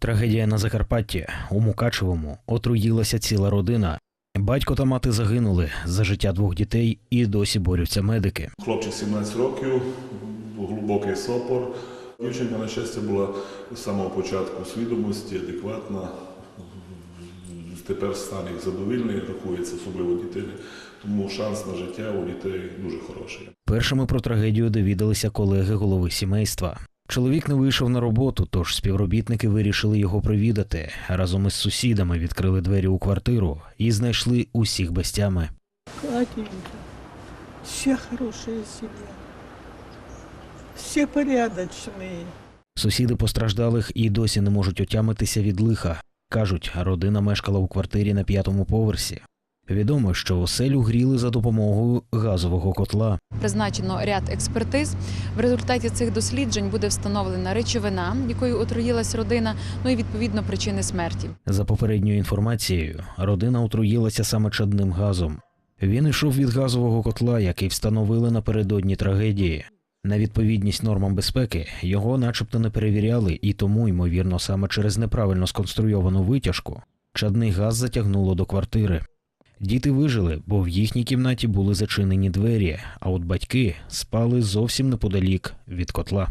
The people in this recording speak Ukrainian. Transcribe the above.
Трагедія на Закарпатті у Мукачевому отруїлася ціла родина. Батько та мати загинули за життя двох дітей і досі борються медики. Хлопчик 17 років, глибокий сопор. Дівчинка, на щастя, була з самого початку свідомості, адекватна. Тепер стан їх задовільний, рахується, особливо дітей. Тому шанс на життя у дітей дуже хороший. Першими про трагедію довідалися колеги голови сімейства. Чоловік не вийшов на роботу, тож співробітники вирішили його провідати. Разом із сусідами відкрили двері у квартиру і знайшли усіх без тями. Катенька, все хорошая семья. Все порядочные. Сусіди постраждалих і досі не можуть отямитися від лиха. Кажуть, родина мешкала у квартирі на п'ятому поверсі. Відомо, що оселю гріли за допомогою газового котла. Призначено ряд експертиз. В результаті цих досліджень буде встановлена речовина, якою отруїлась родина, ну і відповідно причини смерті. За попередньою інформацією, родина отруїлася саме чадним газом. Він йшов від газового котла, який встановили напередодні трагедії. На відповідність нормам безпеки його начебто не перевіряли, і тому, ймовірно, саме через неправильно сконструйовану витяжку чадний газ затягнуло до квартири. Діти вижили, бо в їхній кімнаті були зачинені двері, а от батьки спали зовсім неподалік від котла.